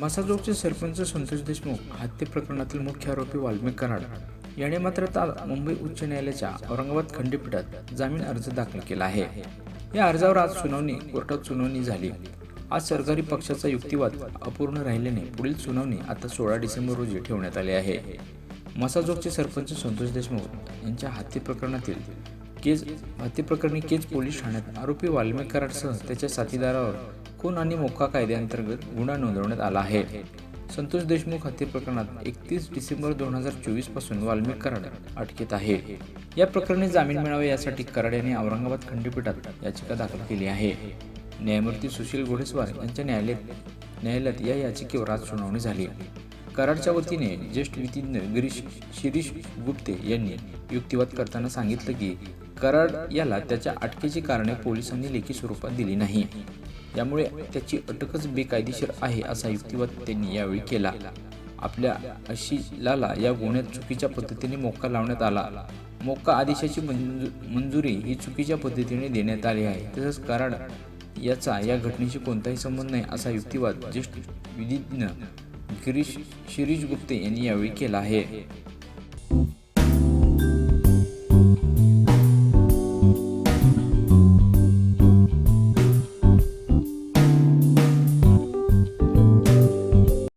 मसाजोगचे सरपंच संतोष देशमुख हत्ये प्रकरणातील मुख्य आरोपी वाल्मिक कराड याने मात्र काल मुंबई उच्च न्यायालयाच्या औरंगाबाद खंडपीठात जामीन अर्ज दाखल केला आहे. या अर्जावर आज सुनावणी कोर्टात सुनावणी झाली. आज सरकारी पक्षाचा युक्तिवाद अपूर्ण राहिल्याने पुढील सुनावणी आता सोळा डिसेंबर रोजी ठेवण्यात आली आहे. मसाजोगचे सरपंच संतोष देशमुख यांच्या हत्ये प्रकरणातील केज हत्ये प्रकरणी केज पोलीस ठाण्यात आरोपी वाल्मिक कराडसह त्याच्या साथीदारावर खून आणि मोक्का कायद्याअंतर्गत गुन्हा नोंदवण्यात आला आहे. संतोष देशमुख हत्ये प्रकरणात एकतीस डिसेंबर दोन हजार चोवीसपासून वाल्मिक कराड अटकेत आहे. या प्रकरणी जामीन मिळावे यासाठी कराड यांनी औरंगाबाद खंडपीठात याचिका दाखल केली आहे. न्यायमूर्ती सुशील घोडेस्वार यांच्या न्यायालयात न्यायालयात या याचिकेवर आज सुनावणी झाली. कराडच्या वतीने ज्येष्ठ विधिज्ञ गिरीश शिरीष गुप्ते यांनी युक्तिवाद करताना सांगितलं की कराड याला त्याच्या अटकेची कारणे पोलिसांनी लेखी स्वरूपात दिली नाही. यामुळे त्याची अटकच बेकायदेशीर आहे असा युक्तिवाद त्यांनी यावेळी केला. आपल्या अशिलाला या गुन्ह्यात चुकीच्या पद्धतीने मोक्का लावण्यात आला. मोक्का आदेशाची मंजु मंजुरी ही चुकीच्या पद्धतीने देण्यात आली आहे. तसंच कराड याचा या घटनेशी कोणताही संबंध नाही असा युक्तिवाद ज्येष्ठ विधिज्ञ गिरीश शिरीष गुप्ते यांनी यावेळी केला आहे.